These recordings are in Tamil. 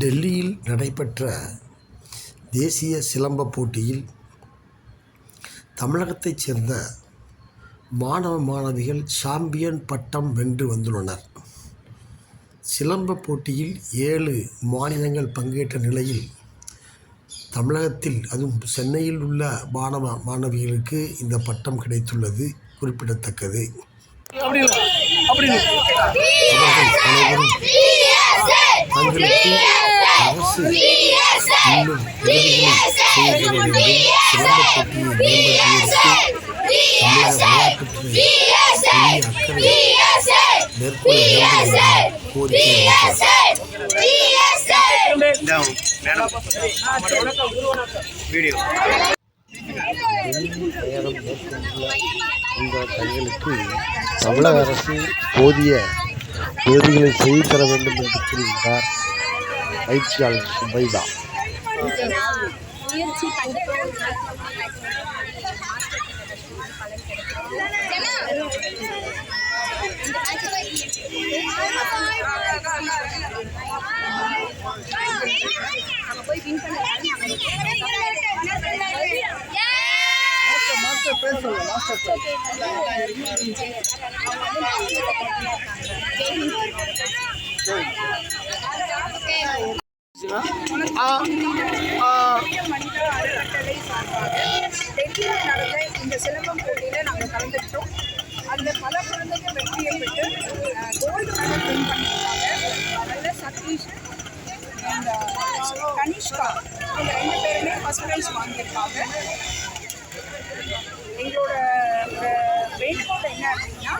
டெல்லியில் நடைபெற்ற தேசிய சிலம்பப் போட்டியில் தமிழகத்தைச் சேர்ந்த மாணவ மாணவிகள் சாம்பியன் பட்டம் வென்று வந்துள்ளனர். சிலம்பப் போட்டியில் ஏழு மாநிலங்கள் பங்கேற்ற நிலையில் தமிழகத்தில் அதுவும் சென்னையில் உள்ள மாணவ மாணவிகளுக்கு இந்த பட்டம் கிடைத்துள்ளது குறிப்பிடத்தக்கது. அவர்கள் அனைவரும் தங்களுக்கு வீடியோ பயணம் மேற்கொண்டுள்ள இந்த தங்களுக்கு தமிழக அரசு போதிய உதவிகளை செய்து தர வேண்டும் என்று கூறுகின்றார் பயிற்சியாளர் சுபைதா Thank you போய் வின் மாஸ்டர் பேர் சொல்லு மாஸ்டர் பேர் ஆ ஆ மனித அறக்கட்டளை சார்பாக டெல்லியில் நடந்த இந்த சிலம்பம் போட்டியில் நாங்கள் கலந்துக்கிட்டோம். அதில் பல குழந்தைகள் வெற்றியை பெற்று கோல்டு மெடல் வின் பண்ணியிருக்காங்க. அதில் சதீஷ் அண்ட் கனிஷ்கா இந்த ரெண்டு பேருமே ஃபஸ்ட் ப்ரைஸ் வாங்கியிருக்காங்க. எங்களோட அஹ், வேண்டுகோள் என்ன அப்படின்னா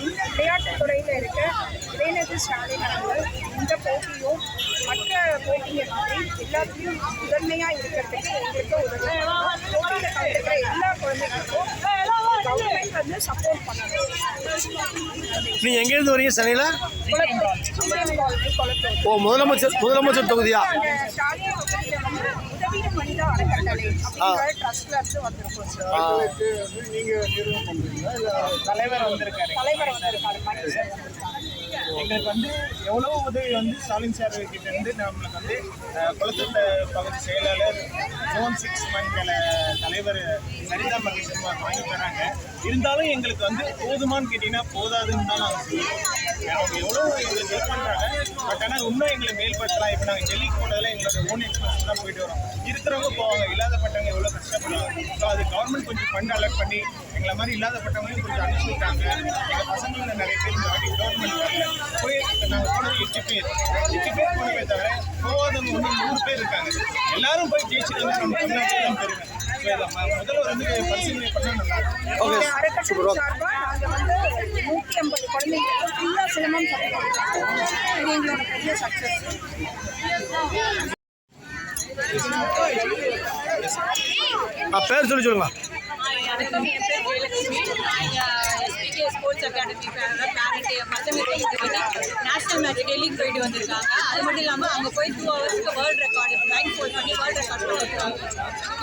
இந்த விளையாட்டுத் துறையில் இருக்க உதயநிதி ஸ்டாலின் அவர்கள் இந்த போட்டியும் எல்லாத்துலேயும் முதன்மையாக இருக்கிறதுக்கு எங்களுக்கு கலந்துக்கிற எல்லா குழந்தைகளுக்கும் கவர்மெண்ட் வந்து சப்போர்ட் பண்ணணும். நீ எங்கேருந்து வரீங்க சென்னையில்? ஓ முதலமைச்சர் முதலமைச்சர் தொகுதியா? உதவிய மனித அறக்கட்டளை அப்படிங்கிற ட்ரஸ்ட்ல இருந்து வந்திருக்கோம் சார் ஆ. தலைவர் வந்திருக்காரு. தலைவர் வந்திருக்காரு மணி வந்து எவ்வளோ உதவி வந்து ஸ்டாலின் சார் கிட்ட இருந்து நம்மளுக்கு வந்து அஹ், குளத்தூர் பகுதி செயலாளர் ஜோன் சிக்ஸ் மண்டல தலைவர் சரிதா மகேஸ்வரமா வாங்கி தராங்க இருந்தாலும் எங்களுக்கு வந்து போதுமான்னு கேட்டிங்கன்னா போதாதுன்னு தான் நாங்கள் சொல்லுவோம். அவங்க எவ்வளோ எங்களுக்கு ஹெல்ப் பண்ணுறாங்க பட் ஆனால் இன்னும் எங்களை மேல்படுத்தலாம் இப்போ நாங்கள் டெல்லிக்கு போனதில் எங்களோட ஓன் எக்ஸ்பென்ஸ் தான் போயிட்டு வரோம் இருக்கிறவங்க போவாங்க இல்லாதப்பட்டவங்க எவ்வளோ கஷ்டப்படுவாங்க ஸோ அது கவர்மெண்ட் கொஞ்சம் ஃபண்ட் அலர்ட் பண்ணி எங்களை மாதிரி இல்லாதப்பட்டவங்களையும் கொஞ்சம் அனுப்பிச்சுட்டாங்க எங்கள் பசங்களை நிறைய பேர் இந்த வாட்டி கவர்மெண்ட் வரல போய் நாங்கள் போனது எட்டு பேர் எட்டு பேர் போனவே தவிர போகாதவங்க வந்து நூறு பேர் இருக்காங்க எல்லாரும் போய் ஜெயிச்சுட்டு நம்ம தமிழ்நாட்டில் பெருமை முதல்ல வந்து பரிசீலனை பண்ணால் நல்லா இருக்கும் ஓகே நூற்றி ஐம்பது குழந்தைங்க. கொடுத்துருக்கோம் இது எங்களோட பெரிய சக்ஸஸ் பேர் சொல்லி சொல்லுங்க. வணக்கம் என் பேர் ஜெயலட்சுமி நான் இங்கே எஸ்பிகே ஸ்போர்ட்ஸ் அகாடமி பேரண்ட் என் பசங்களுக்கு இது பண்ணி நேஷனல் மேட்ச் டெல்லிக்கு போயிட்டு வந்திருக்காங்க. அது மட்டும் இல்லாமல் அங்கே போய் டூ ஹவர்ஸ்க்கு வேர்ல்டு ரெக்கார்டு லைன் ஃபோல் பண்ணி வேர்ல்டு ரெக்கார்ட் பண்ணியிருக்காங்க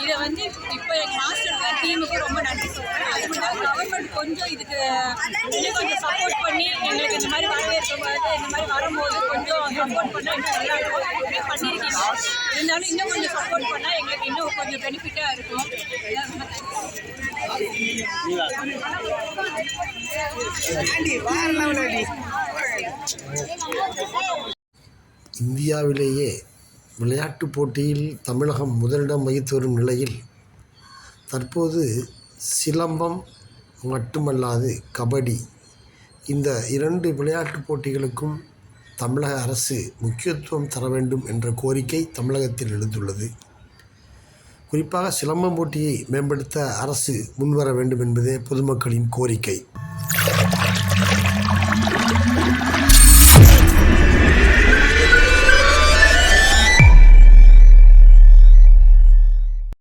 இதை வந்து இப்போ எங்கள் மாஸ்டர் டீமுக்கு ரொம்ப நன்றி சொல்கிறேன் அது மட்டும் இல்லாமல் கவர்மெண்ட் கொஞ்சம் இதுக்கு இன்னும் கொஞ்சம் சப்போர்ட் பண்ணி எங்களுக்கு இந்த மாதிரி வரவேற்கும் போது இந்த மாதிரி வரும்போது கொஞ்சம் சப்போர்ட் பண்ணால் இன்னும் நல்லா இருக்கும். பண்ணியிருக்கீங்க. இருந்தாலும் இன்னும் கொஞ்சம் சப்போர்ட் பண்ணால் எங்களுக்கு இன்னும் கொஞ்சம் பெனிஃபிட்டாக இருக்கும். இந்தியாவிலேயே விளையாட்டுப் போட்டியில் தமிழகம் முதலிடம் வகித்து வரும் நிலையில் தற்போது சிலம்பம் மட்டுமல்லாது கபடி இந்த இரண்டு விளையாட்டுப் போட்டிகளுக்கும் தமிழக அரசு முக்கியத்துவம் தர வேண்டும் என்ற கோரிக்கை தமிழகத்தில் எழுந்துள்ளது. குறிப்பாக சிலம்பம் போட்டியை மேம்படுத்த அரசு முன்வர வேண்டும் என்பதே பொதுமக்களின் கோரிக்கை.